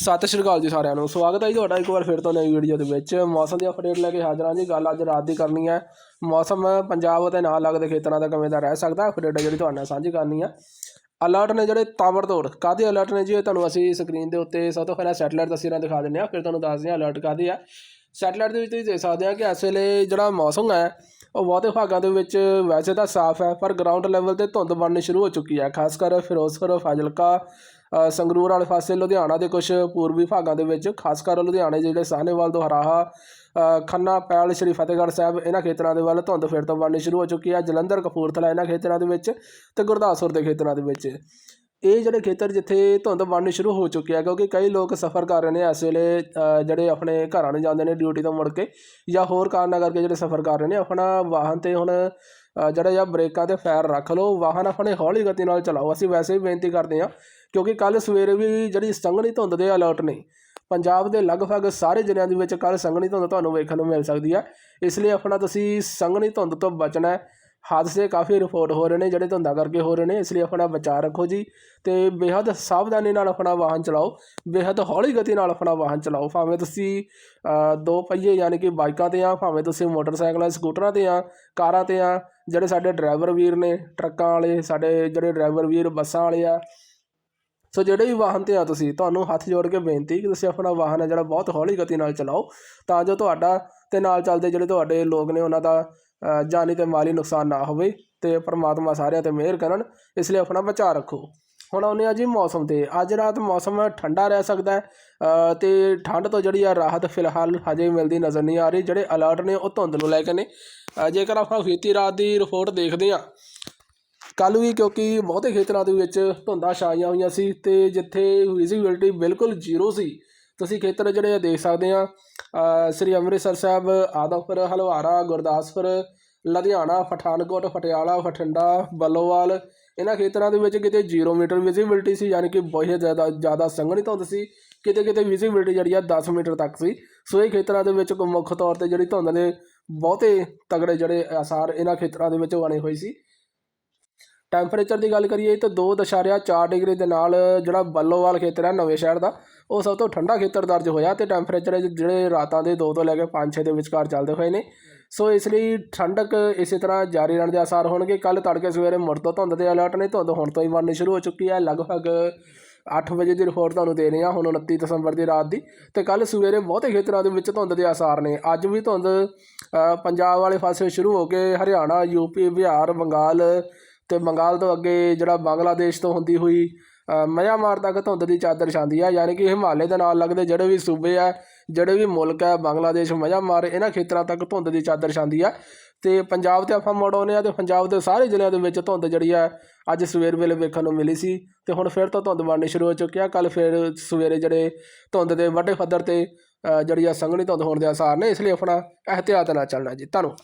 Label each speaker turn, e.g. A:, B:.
A: ਸਤਿ ਸ਼੍ਰੀ ਅਕਾਲ ਜੀ ਸਾਰਿਆਂ ਨੂੰ। ਸਵਾਗਤ ਹੈ ਜੀ ਤੁਹਾਡਾ ਇੱਕ ਵਾਰ ਫਿਰ ਤੋਂ ਨਵੀਂ ਵੀਡੀਓ ਦੇ ਵਿੱਚ। ਮੌਸਮ ਦੀ ਅਪਡੇਟ ਲੈ ਕੇ ਹਾਜ਼ਰ ਹਾਂ ਜੀ। ਗੱਲ ਅੱਜ ਰਾਤ ਦੀ ਕਰਨੀ ਹੈ। ਮੌਸਮ ਪੰਜਾਬ ਅਤੇ ਨਾਲ ਲੱਗਦੇ ਖੇਤਰਾਂ ਦਾ ਕਿਵੇਂ ਦਾ ਰਹਿ ਸਕਦਾ ਅਪਡੇਟ ਜਿਹੜੀ ਤੁਹਾਡੇ ਨਾਲ ਸਾਂਝੀ ਕਰਨੀ ਹੈ ਅਲਰਟ ਨੇ ਜਿਹੜੇ ਤਾਬੜਤੋੜ, ਕਾਹਦੇ ਅਲਰਟ ਨੇ ਜੀ? ਇਹ ਤੁਹਾਨੂੰ ਅਸੀਂ ਸਕਰੀਨ ਦੇ ਉੱਤੇ ਸਭ ਤੋਂ ਪਹਿਲਾਂ ਸੈਟਲਾਈਟ ਤਸਵੀਰਾਂ ਦਿਖਾ ਦਿੰਦੇ ਹਾਂ। ਫਿਰ ਤੁਹਾਨੂੰ ਦੱਸਦੇ ਹਾਂ ਅਲਰਟ ਕਾਹਦੇ ਆ। ਸੈਟਲਾਈਟ ਦੇ ਵਿੱਚ ਤੁਸੀਂ ਦੇਖ ਸਕਦੇ ਆ ਕਿ ਇਸ ਵੇਲੇ ਜਿਹੜਾ ਮੌਸਮ ਹੈ, ਉਹ ਬਹੁਤੇ ਭਾਗਾਂ ਦੇ ਵਿੱਚ ਵੈਸੇ ਤਾਂ ਸਾਫ਼ ਹੈ, ਪਰ ਗਰਾਊਂਡ ਲੈਵਲ ਤੇ ਧੁੰਦ ਬਣਨੀ ਸ਼ੁਰੂ ਹੋ ਚੁੱਕੀ ਹੈ। ਖਾਸ ਕਰ ਫਿਰੋਜ਼ਪੁਰ, ਫਾਜ਼ਿਲਕਾ ਸੰਗਰੂਰ ਵਾਲੇ ਪਾਸੇ ਲੁਧਿਆਣਾ ਦੇ ਕੁਝ ਪੂਰਬੀ ਭਾਗਾਂ ਦੇ ਵਿੱਚ, ਖਾਸ ਕਰ ਲੁਧਿਆਣੇ ਜਿਹੜੇ ਸਾਹਨੇਵਾਲ, ਦੁਹਰਾਹਾ ਖੰਨਾ, ਪੈਲ, ਸ਼੍ਰੀ ਫਤਿਹਗੜ੍ਹ ਸਾਹਿਬ, ਇਹਨਾਂ ਖੇਤਰਾਂ ਦੇ ਵੱਲ ਧੁੰਦ ਫਿਰ ਤੋਂ ਬਣਨੀ ਸ਼ੁਰੂ ਹੋ ਚੁੱਕੀ ਹੈ। ਜਲੰਧਰ, ਕਪੂਰਥਲਾ, ਇਹਨਾਂ ਖੇਤਰਾਂ ਦੇ ਵਿੱਚ ਤੇ ਗੁਰਦਾਸਪੁਰ ਦੇ ਖੇਤਰਾਂ ਦੇ ਵਿੱਚ। ਇਹ ਜਿਹੜੇ ਖੇਤਰ ਜਿੱਥੇ ਧੁੰਦ ਬਣਨੀ ਸ਼ੁਰੂ ਹੋ ਚੁੱਕੀ ਹੈ, ਕਿਉਂਕਿ ਕਈ ਲੋਕ ਸਫ਼ਰ ਕਰ ਰਹੇ ਨੇ ਇਸ ਵੇਲੇ ਜਿਹੜੇ ਆਪਣੇ ਘਰਾਂ ਨੂੰ ਜਾਂਦੇ ਨੇ ਡਿਊਟੀ ਤੋਂ ਮੁੜ ਕੇ ਜਾਂ ਹੋਰ ਕਾਰਨਾਂ ਕਰਕੇ ਜਿਹੜੇ ਸਫ਼ਰ ਕਰ ਰਹੇ ਨੇ, ਆਪਣਾ ਵਾਹਨ ਤੇ ਹੁਣ ਜਿਹੜਾ ਜਾਂ ਬ੍ਰੇਕਾਂ ਤੇ ਫੈਰ ਰੱਖ ਲਓ, ਵਾਹਨ ਆਪਣੇ ਹੌਲੀ ਗਤੀ ਨਾਲ ਚਲਾਓ। ਅਸੀਂ ਵੈਸੇ ਹੀ ਬੇਨਤੀ ਕਰਦੇ ਹਾਂ, ਕਿਉਂਕਿ ਕੱਲ ਸਵੇਰੇ ਵੀ ਜਿਹੜੀ ਸੰਘਣੀ ਧੁੰਦ ਦੇ ਅਲਰਟ ਨੇ, ਪੰਜਾਬ ਦੇ ਲਗਭਗ ਸਾਰੇ ਜ਼ਿਲ੍ਹਿਆਂ ਦੇ ਵਿੱਚ ਕੱਲ ਸੰਘਣੀ ਧੁੰਦ ਤੁਹਾਨੂੰ ਵੇਖਣ ਨੂੰ ਮਿਲ ਸਕਦੀ ਹੈ। ਇਸ ਲਈ ਆਪਣਾ ਤੁਸੀਂ ਸੰਘਣੀ ਧੁੰਦ ਤੋਂ ਬਚਣਾ ਹੈ। ਹਾਦਸੇ ਕਾਫੀ ਰਿਪੋਰਟ ਹੋ ਰਹੇ ਨੇ, ਜਿਹੜੇ ਧੁੰਦਾਂ ਕਰਕੇ ਹੋ ਰਹੇ ਨੇ, ਇਸ ਲਈ ਆਪਣਾ ਬਚਾਅ ਰੱਖੋ ਜੀ ਤੇ ਬੇਹੱਦ ਸਾਵਧਾਨੀ ਨਾਲ ਆਪਣਾ ਵਾਹਨ ਚਲਾਓ, ਬੇਹੱਦ ਹੌਲੀ ਗਤੀ ਨਾਲ ਆਪਣਾ ਵਾਹਨ ਚਲਾਓ, ਭਾਵੇਂ ਤੁਸੀਂ ਦੋ ਪਹੀਏ ਯਾਨੀ ਕਿ ਬਾਈਕਾਂ ਤੇ ਆ, ਭਾਵੇਂ ਤੁਸੀਂ ਮੋਟਰਸਾਈਕਲਾਂ, ਸਕੂਟਰਾਂ ਤੇ ਆ, ਕਾਰਾਂ ਤੇ ਆ, ਜਿਹੜੇ ਸਾਡੇ ਡਰਾਈਵਰ ਵੀਰ ਨੇ, ਟਰੱਕਾਂ ਵਾਲੇ, ਸਾਡੇ ਜਿਹੜੇ ਡਰਾਈਵਰ ਵੀਰ, ਬੱਸਾਂ ਵਾਲੇ ਆ, ਸੋ ਜਿਹੜੇ ਵੀ ਵਾਹਨ ਤੇ ਆ ਤੁਸੀਂ, ਤੁਹਾਨੂੰ ਹੱਥ ਜੋੜ ਕੇ ਬੇਨਤੀ ਕਿ ਤੁਸੀਂ ਆਪਣਾ ਵਾਹਨ ਹੈ ਜਿਹੜਾ ਬਹੁਤ ਹੌਲੀ ਗਤੀ ਨਾਲ ਚਲਾਓ, ਤਾਂ ਜੋ ਤੁਹਾਡਾ ਤੇ ਨਾਲ ਚੱਲਦੇ ਜਿਹੜੇ ਤੁਹਾਡੇ ਲੋਕ ਨੇ ਉਹਨਾਂ ਦਾ ਜਾਨੀ ਤੇ ਮਾਲੀ ਨੁਕਸਾਨ ਨਾ ਹੋਵੇ ਤੇ ਪਰਮਾਤਮਾ ਸਾਰਿਆਂ ਤੇ ਮਿਹਰ ਕਰਨ, ਇਸ ਲਈ ਆਪਣਾ ਬਚਾਅ ਰੱਖੋ। ਹੁਣ ਆਉਂਦੇ ਆ ਜੀ ਮੌਸਮ ਤੇ। ਅੱਜ ਰਾਤ ਮੌਸਮ ਠੰਡਾ ਰਹਿ ਸਕਦਾ ਹੈ ਤੇ ਠੰਡ ਤੋਂ ਜਿਹੜੀ ਆ ਰਾਹਤ ਫਿਲਹਾਲ ਹਜੇ ਮਿਲਦੀ ਨਜ਼ਰ ਨਹੀਂ ਆ ਰਹੀ। ਜਿਹੜੇ ਅਲਰਟ ਨੇ ਉਹ ਧੁੰਦ ਨੂੰ ਲੈ ਕੇ ਨੇ। ਜੇਕਰ ਆਪਾਂ ਬੀਤੀ ਰਾਤ ਦੀ ਰਿਪੋਰਟ ਦੇਖਦੇ ਆ ਕੱਲ ਵੀ ਕਿਉਂਕਿ ਬਹੁਤੇ ਖੇਤਰਾਂ ਦੇ ਵਿੱਚ ਧੁੰਦਾਂ ਛਾਈਆਂ ਹੋਈਆਂ ਸੀ ਤੇ ਜਿੱਥੇ ਵਿਜ਼ਿਬਿਲਟੀ ਬਿਲਕੁਲ ਜ਼ੀਰੋ ਸੀ ਤੁਸੀਂ ਖੇਤਰ ਜਿਹੜੇ ਆ ਦੇਖ ਸਕਦੇ ਆ ਸ੍ਰੀ ਅੰਮ੍ਰਿਤਸਰ ਸਾਹਿਬ, ਆਦਮਪੁਰ, ਹਲਵਾਰਾ, ਗੁਰਦਾਸਪੁਰ, ਲੁਧਿਆਣਾ, ਪਠਾਨਕੋਟ, ਪਟਿਆਲਾ, ਬਠਿੰਡਾ, ਬੱਲੋਵਾਲ, ਇਹਨਾਂ ਖੇਤਰਾਂ ਦੇ ਵਿੱਚ ਕਿਤੇ 0 ਮੀਟਰ ਵਿਜ਼ਿਬਿਲਟੀ ਸੀ, ਯਾਨੀ ਕਿ ਬਹੁਤ ਜ਼ਿਆਦਾ ਜ਼ਿਆਦਾ ਸੰਘਣੀ ਧੁੰਦ ਸੀ, ਕਿਤੇ ਕਿਤੇ ਵਿਜ਼ਿਬਿਲਟੀ ਜਿਹੜੀ ਆ 10 ਮੀਟਰ ਤੱਕ ਸੀ। ਸੋ ਇਹ ਖੇਤਰਾਂ ਦੇ ਵਿੱਚ ਕੋਈ ਮੁੱਖ ਤੌਰ ਤੇ ਜਿਹੜੀ ਧੁੰਦ ਦੇ ਬਹੁਤੇ ਤਗੜੇ ਜਿਹੜੇ ਆਸਾਰ ਇਹਨਾਂ ਖੇਤਰਾਂ ਦੇ ਵਿੱਚ ਬਣੇ ਹੋਏ ਸੀ। ਟੈਂਪਰੇਚਰ ਦੀ ਗੱਲ ਕਰੀਏ ਤਾਂ 2.4 ਡਿਗਰੀ ਦੇ ਨਾਲ ਜਿਹੜਾ ਬੱਲੋਵਾਲ ਖੇਤਰ ਹੈ ਨਵੇਂ ਸ਼ਹਿਰ ਦਾ ਉਹ ਸਭ ਤੋਂ ਠੰਡਾ ਖੇਤਰ ਦਰਜ ਹੋਇਆ ਤੇ ਟੈਂਪਰੇਚਰ ਜਿਹੜੇ ਰਾਤਾਂ ਦੇ 2 ਤੋਂ ਲੈ ਕੇ 5-6 ਦੇ ਵਿਚਕਾਰ ਚੱਲਦੇ ਹੋਏ ਨੇ। ਸੋ ਇਸ ਲਈ ਠੰਡਕ ਇਸੇ ਤਰ੍ਹਾਂ ਜਾਰੀ ਰਹਿਣ ਦੇ ਆਸਾਰ ਹੋਣਗੇ। ਕੱਲ ਤੜਕੇ ਸਵੇਰੇ ਮੁੜ ਤੋਂ ਧੁੰਦ ਦੇ ਅਲਰਟ ਨੇ। ਧੁੰਦ ਹੁਣ ਤੋਂ ਹੀ ਬਣਨੀ ਸ਼ੁਰੂ ਹੋ ਚੁੱਕੀ ਹੈ। ਲਗਭਗ 8 ਵਜੇ ਦੀ ਰਿਪੋਰਟ ਤੁਹਾਨੂੰ ਦੇ ਰਹੇ ਹਾਂ ਹੁਣ 29 ਦਸੰਬਰ ਦੀ ਰਾਤ ਦੀ। ਤੇ ਕੱਲ ਸਵੇਰੇ ਬਹੁਤੇ ਖੇਤਰਾਂ ਦੇ ਵਿੱਚ ਧੁੰਦ ਦੇ ਆਸਾਰ ਨੇ। ਅੱਜ ਵੀ ਧੁੰਦ ਪੰਜਾਬ ਵਾਲੇ ਪਾਸੇ ਸ਼ੁਰੂ ਹੋ ਕੇ ਹਰਿਆਣਾ ਯੂਪੀ ਬਿਹਾਰ, ਬੰਗਾਲ ਤੇ ਬੰਗਾਲ ਤੋਂ ਅੱਗੇ ਜਿਹੜਾ ਬੰਗਲਾਦੇਸ਼ ਤੋਂ ਹੁੰਦੀ ਹੋਈ ਮਿਆਂਮਾਰ ਤੱਕ ਧੁੰਦ ਦੀ ਚਾਦਰ ਛਾਂਦੀ ਹੈ ਯਾਨੀ ਕਿ ਹਿਮਾਲੇ ਦੇ ਨਾਲ ਲੱਗਦੇ ਜਿਹੜੇ ਵੀ ਸੂਬੇ ਆ, ਜਿਹੜੇ ਵੀ ਮੁਲਕ ਹੈ ਬੰਗਲਾਦੇਸ਼ ਮਿਆਂਮਾਰ ਇਹਨਾਂ ਖੇਤਰਾਂ ਤੱਕ ਧੁੰਦ ਦੀ ਚਾਦਰ ਛਾਂਦੀ ਹੈ ਤੇ ਪੰਜਾਬ ਤੇ ਆਪਾਂ ਮੁੜ ਆਉਂਦੇ ਆ ਤੇ ਪੰਜਾਬ ਦੇ ਸਾਰੇ ਜ਼ਿਲ੍ਹਿਆਂ ਦੇ ਵਿੱਚ ਧੁੰਦ ਜਿਹੜੀ ਆ, ਅੱਜ ਸਵੇਰ ਵੇਲੇ ਵੇਖਣ ਨੂੰ ਮਿਲੀ ਸੀ। ਤੇ ਹੁਣ ਫਿਰ ਤੋਂ ਧੁੰਦ ਬਣਨੀ ਸ਼ੁਰੂ ਹੋ ਚੁੱਕੀ ਆ। ਕੱਲ ਫਿਰ ਸਵੇਰੇ ਜਿਹੜੇ ਧੁੰਦ ਦੇ ਵੱਡੇ ਪੱਧਰ ਤੇ ਜਿਹੜੀ ਆ ਸੰਘਣੀ ਧੁੰਦ ਹੋਣ ਦੇ ਆਸਾਰ ਨੇ, ਇਸ ਲਈ ਆਪਣਾ ਇਹਤਿਆਤ ਨਾਲ ਚੱਲਣਾ ਜੀ। ਤੁਹਾਨੂੰ